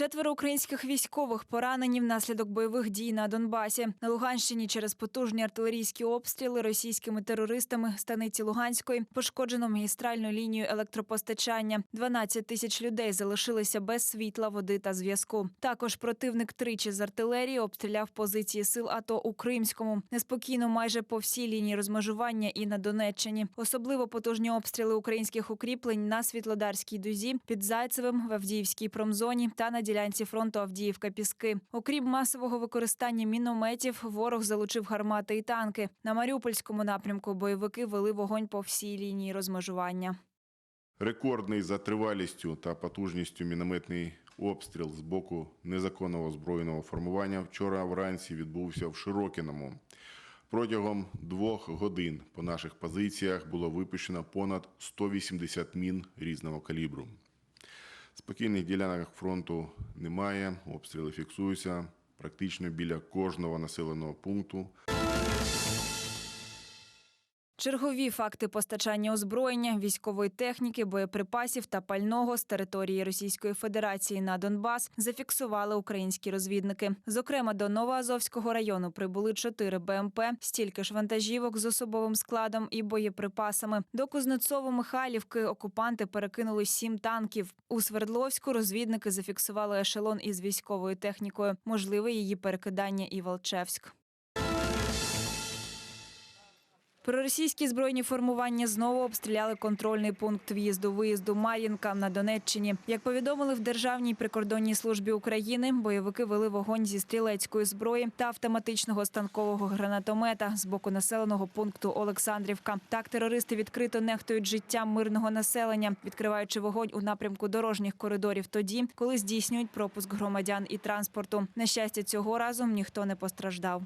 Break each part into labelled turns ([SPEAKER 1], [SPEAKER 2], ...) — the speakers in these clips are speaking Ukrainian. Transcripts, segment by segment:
[SPEAKER 1] Четверо українських військових поранені внаслідок бойових дій на Донбасі. На Луганщині через потужні артилерійські обстріли російськими терористами станиці Луганської пошкоджено магістральну лінію електропостачання. 12 тисяч людей залишилися без світла, води та зв'язку. Також противник тричі з артилерії обстріляв позиції сил АТО у Кримському. Неспокійно майже по всій лінії розмежування і на Донеччині. Особливо потужні обстріли українських укріплень на Світлодарській дузі, під Зайцевим, в Авдіївській промзоні та на ділянці фронту Авдіївка-Піски. Окрім масового використання мінометів, ворог залучив гармати і танки. На Маріупольському напрямку бойовики вели вогонь по всій лінії розмежування.
[SPEAKER 2] Рекордний за тривалістю та потужністю мінометний обстріл з боку незаконного збройного формування вчора вранці відбувся в Широкіному. Протягом двох годин по наших позиціях було випущено понад 180 мін різного калібру. Спокійних ділянок фронту немає, обстріли фіксуються практично біля кожного населеного пункту.
[SPEAKER 1] Чергові факти постачання озброєння, військової техніки, боєприпасів та пального з території Російської Федерації на Донбас зафіксували українські розвідники. Зокрема, до Новоазовського району прибули чотири БМП, стільки ж вантажівок з особовим складом і боєприпасами. До Кузнецово-Михайлівки окупанти перекинули сім танків. У Свердловську розвідники зафіксували ешелон із військовою технікою. Можливе її перекидання і Волчевськ. Проросійські збройні формування знову обстріляли контрольний пункт в'їзду-виїзду Мар'їнка на Донеччині. Як повідомили в Державній прикордонній службі України, бойовики вели вогонь зі стрілецької зброї та автоматичного станкового гранатомета з боку населеного пункту Олександрівка. Так терористи відкрито нехтують життям мирного населення, відкриваючи вогонь у напрямку дорожніх коридорів тоді, коли здійснюють пропуск громадян і транспорту. На щастя, цього разу ніхто не постраждав.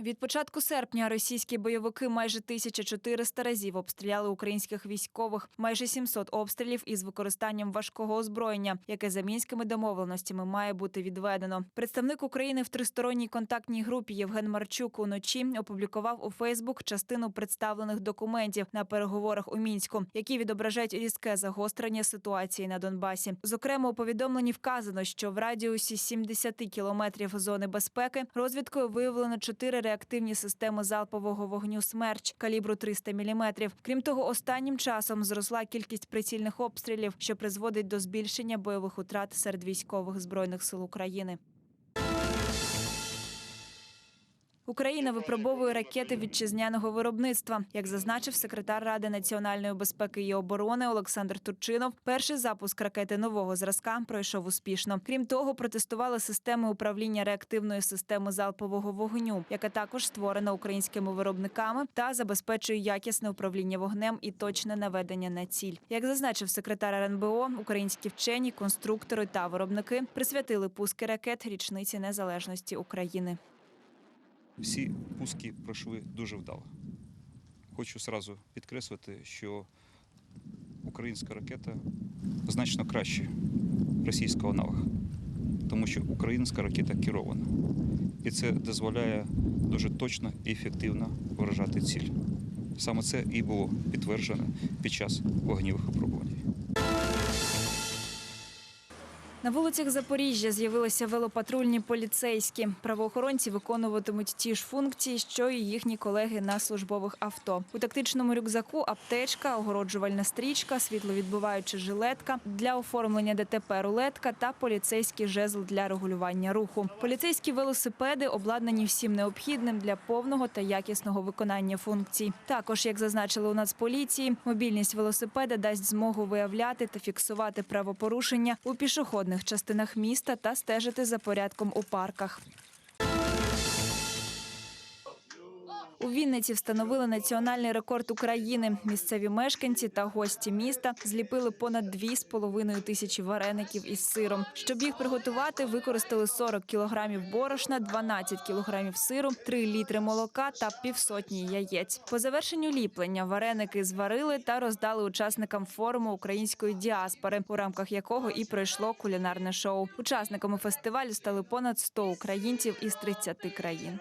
[SPEAKER 1] Від початку серпня російські бойовики майже 1400 разів обстріляли українських військових, майже 700 обстрілів із використанням важкого озброєння, яке за мінськими домовленостями має бути відведено. Представник України в тристоронній контактній групі Євген Марчук уночі опублікував у Фейсбук частину представлених документів на переговорах у мінську, які відображають різке загострення ситуації на Донбасі. Зокрема, у повідомленні вказано, що в радіусі 70 кілометрів зони безпеки розвідкою виявлено чотири реактивні системи залпового вогню «Смерч» калібру 300 мм. Крім того, останнім часом зросла кількість прицільних обстрілів, що призводить до збільшення бойових утрат серед військових збройних сил України. Україна випробовує ракети вітчизняного виробництва. Як зазначив секретар Ради національної безпеки і оборони Олександр Турчинов, перший запуск ракети нового зразка пройшов успішно. Крім того, протестували системи управління реактивної системи залпового вогню, яка також створена українськими виробниками та забезпечує якісне управління вогнем і точне наведення на ціль. Як зазначив секретар РНБО, українські вчені, конструктори та виробники присвятили пуски ракет річниці незалежності України.
[SPEAKER 3] Всі пуски пройшли дуже вдало. Хочу сразу підкреслити, що українська ракета значно краще російського аналога, тому що українська ракета керована. І це дозволяє дуже точно і ефективно виражати ціль. Саме це і було підтверджено під час вогнівих випробувань.
[SPEAKER 1] На вулицях Запоріжжя з'явилися велопатрульні поліцейські. Правоохоронці виконуватимуть ті ж функції, що і їхні колеги на службових авто. У тактичному рюкзаку аптечка, огороджувальна стрічка, світловідбиваюча жилетка для оформлення ДТП рулетка та поліцейський жезл для регулювання руху. Поліцейські велосипеди обладнані всім необхідним для повного та якісного виконання функцій. Також, як зазначили у Нацполіції, мобільність велосипеда дасть змогу виявляти та фіксувати правопорушення у пішохідних частинах міста та стежити за порядком у парках. У Вінниці встановили національний рекорд України. Місцеві мешканці та гості міста зліпили понад 2,5 тисячі вареників із сиром. Щоб їх приготувати, використали 40 кілограмів борошна, 12 кілограмів сиру, 3 літри молока та півсотні яєць. По завершенню ліплення вареники зварили та роздали учасникам форуму української діаспори, у рамках якого і пройшло кулінарне шоу. Учасниками фестивалю стали понад 100 українців із 30 країн.